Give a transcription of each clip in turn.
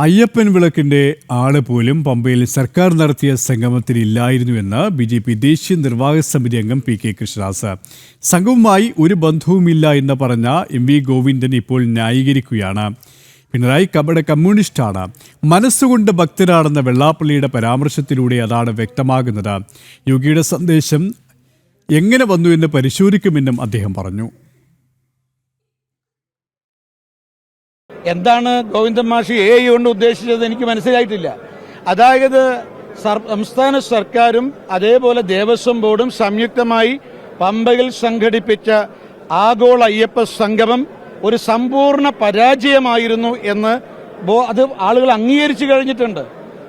അയ്യപ്പൻ വിളക്കിന്റെ ആൾ പോലും പമ്പയിൽ സർക്കാർ നടത്തിയ സംഗമത്തിൽ ഇല്ലായിരുന്നുവെന്ന് ബി ജെ പി ദേശീയ നിർവാഹക സമിതി അംഗം പി കെ കൃഷ്ണദാസ്. സംഘവുമായി ഒരു ബന്ധവുമില്ല എന്ന് പറഞ്ഞ എം വി ഗോവിന്ദൻ ഇപ്പോൾ ന്യായീകരിക്കുകയാണ്. പിണറായി കപട കമ്മ്യൂണിസ്റ്റാണ്. മനസ്സുകൊണ്ട് ഭക്തരാണെന്ന വെള്ളാപ്പള്ളിയുടെ പരാമർശത്തിലൂടെ അതാണ് വ്യക്തമാകുന്നത്. യോഗിയുടെ സന്ദേശം എങ്ങനെ വന്നു എന്ന് പരിശോധിക്കുമെന്നും അദ്ദേഹം പറഞ്ഞു. എന്താണ് ഗോവിന്ദൻ മാഷി എ കൊണ്ട് ഉദ്ദേശിച്ചത് എനിക്ക് മനസ്സിലായിട്ടില്ല. അതായത് സംസ്ഥാന സർക്കാരും അതേപോലെ ദേവസ്വം ബോർഡും സംയുക്തമായി പമ്പയിൽ സംഘടിപ്പിച്ച ആഗോള അയ്യപ്പ സംഗമം ഒരു സമ്പൂർണ പരാജയമായിരുന്നു എന്ന് അത് ആളുകൾ അംഗീകരിച്ചു കഴിഞ്ഞിട്ടുണ്ട്.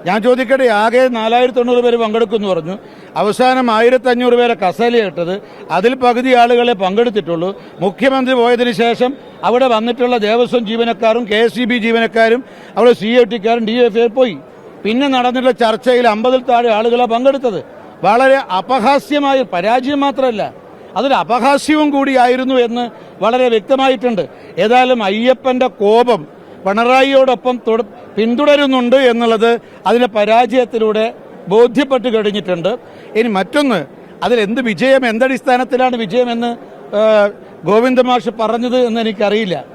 ഞാൻ ചോദിക്കട്ടെ ആകെ നാലായിരത്തി തൊണ്ണൂറ് പേര് പങ്കെടുക്കുമെന്ന് പറഞ്ഞു. അവസാനം ആയിരത്തി അഞ്ഞൂറ് പേരെ കസേലയിട്ടത് അതിൽ പകുതി ആളുകളെ പങ്കെടുത്തിട്ടുള്ളൂ. മുഖ്യമന്ത്രി പോയതിനു ശേഷം അവിടെ വന്നിട്ടുള്ള ദേവസ്വം ജീവനക്കാരും കെ എസ് സി ബി ജീവനക്കാരും അവിടെ സി ഐ ടിക്കാരും ഡി എഫ് പോയി. പിന്നെ നടന്നിട്ടുള്ള ചർച്ചയിൽ അമ്പതിൽ താഴെ ആളുകളെ പങ്കെടുത്തത്. വളരെ അപഹാസ്യമായ പരാജയം മാത്രമല്ല അതൊരു അപഹാസ്യവും കൂടിയായിരുന്നു എന്ന് വളരെ വ്യക്തമായിട്ടുണ്ട്. ഏതായാലും അയ്യപ്പന്റെ കോപം പിണറായിയോടൊപ്പം തുട- പിന്തുടരുന്നുണ്ട് എന്നുള്ളത് അതിലെ പരാജയത്തിലൂടെ ബോധ്യപ്പെട്ട് കഴിഞ്ഞിട്ടുണ്ട്. ഇനി മറ്റൊന്ന് അതിലെന്ത് വിജയം എന്തടിസ്ഥാനത്തിലാണ് വിജയമെന്ന് ഗോവിന്ദ മാഷ് പറഞ്ഞത് എന്ന് എനിക്കറിയില്ല.